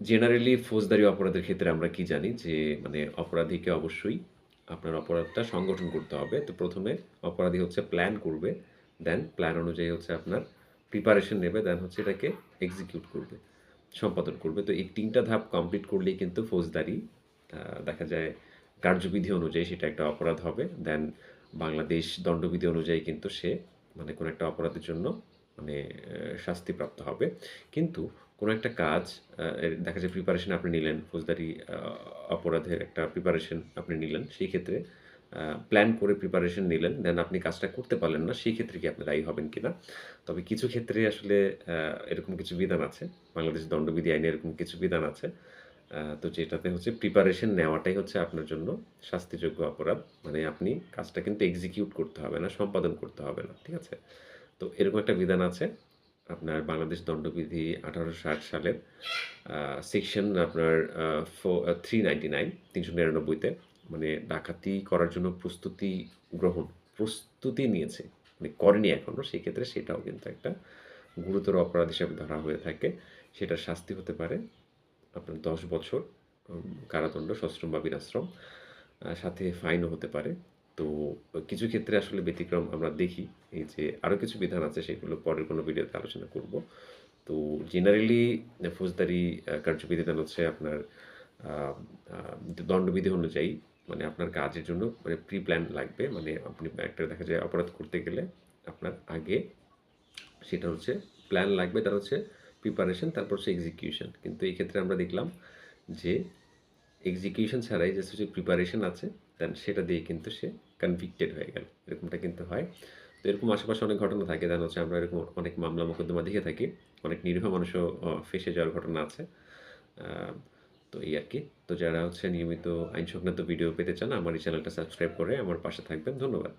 Generally ফৌজদারি অপরাধের ক্ষেত্রে আমরা কি জানি যে মানে অপরাধীকে অবশ্যই আপনার অপরাধটা সংগঠন করতে হবে। তো প্রথমে অপরাধী হচ্ছে প্ল্যান করবে দেন প্ল্যান অনুযায়ী হচ্ছে আপনার প্রিপারেশন নেবে দেন হচ্ছে এটাকে এক্সিকিউট করবে, সম্পাদন করবে। তো এই তিনটা ধাপ কমপ্লিট করলেই কিন্তু ফৌজদারি দেখা যায় কার্যবিধি অনুযায়ী সেটা একটা অপরাধ হবে। দেন বাংলাদেশ দণ্ডবিধি অনুযায়ী কিন্তু সে মানে কোনো একটা অপরাধের জন্য মানে আহ, শাস্তিপ্রাপ্ত হবে। কিন্তু কোনো একটা কাজ দেখা যায় প্রিপারেশন আপনি নিলেন ফৌজদারি অপরাধের একটা প্রিপারেশন আপনি নিলেন সেই ক্ষেত্রে প্ল্যান করে প্রিপারেশন নিলেন দেন আপনি কাজটা করতে পারলেন না সেই ক্ষেত্রে কি আপনি দায়ী হবেন কিনা? তবে কিছু ক্ষেত্রে আসলে এরকম কিছু বিধান আছে। বাংলাদেশ দণ্ডবিধি আইনে এরকম কিছু বিধান আছে। তো যেটাতে হচ্ছে প্রিপারেশন নেওয়াটাই হচ্ছে আপনার জন্য শাস্তিযোগ্য অপরাধ। মানে আপনি কাজটা কিন্তু এক্সিকিউট করতে হবে না সম্পাদন করতে হবে না ঠিক আছে? তো এরকম একটা বিধান আছে। আপনার বাংলাদেশ দণ্ডবিধি আঠারোশো ষাট সালের সেকশন আপনার থ্রি নাইনটি নাইন তিনশো নিরানব্বইতে মানে ডাকাতি করার জন্য প্রস্তুতি গ্রহণ, প্রস্তুতি নিয়েছে মানে করেনি এখনও সেই ক্ষেত্রে সেটাও কিন্তু একটা গুরুতর অপরাধ হিসেবে ধরা হয়ে থাকে। সেটার শাস্তি হতে পারে আপনার দশ বছর কারাদণ্ড, সশ্রম বা বিনাশ্রম সাথে ফাইনও হতে পারে। তো কিছু ক্ষেত্রে আসলে ব্যতিক্রম আমরা দেখি। এই যে আরও কিছু বিধান আছে, সেগুলো পরের কোনো ভিডিওতে আলোচনা করব। তো জেনারেলি ফৌজদারি কার্যবিধিদান হচ্ছে আপনার দণ্ডবিধি অনুযায়ী মানে আপনার কাজের জন্য মানে প্রি প্ল্যান লাগবে। মানে আপনি একটা দেখা যায় অপরাধ করতে গেলে আপনার আগে সেটা হচ্ছে প্ল্যান লাগবে, তার হচ্ছে প্রিপারেশন তারপর হচ্ছে এক্সিকিউশন কিন্তু এই ক্ষেত্রে আমরা দেখলাম যে এক্সিকিউশন ছাড়াই যে হচ্ছে প্রিপারেশন আছে দেন সেটা দিয়ে কিন্তু সে কনভিক্টেড হয়ে গেল। এরকমটা কিন্তু হয়। তো এরকম আশেপাশে অনেক ঘটনা থাকে। যেন হচ্ছে আমরা এরকম অনেক মামলা মোকদ্দমা দেখে থাকি। অনেক নিরীহ মানুষও ফেঁসে যাওয়ার ঘটনা আছে। তো এই আর কি। তো যারা হচ্ছে নিয়মিত আইন সংক্রান্ত ভিডিও পেতে চান, আমার এই চ্যানেলটা সাবস্ক্রাইব করে আমার পাশে থাকবেন। ধন্যবাদ।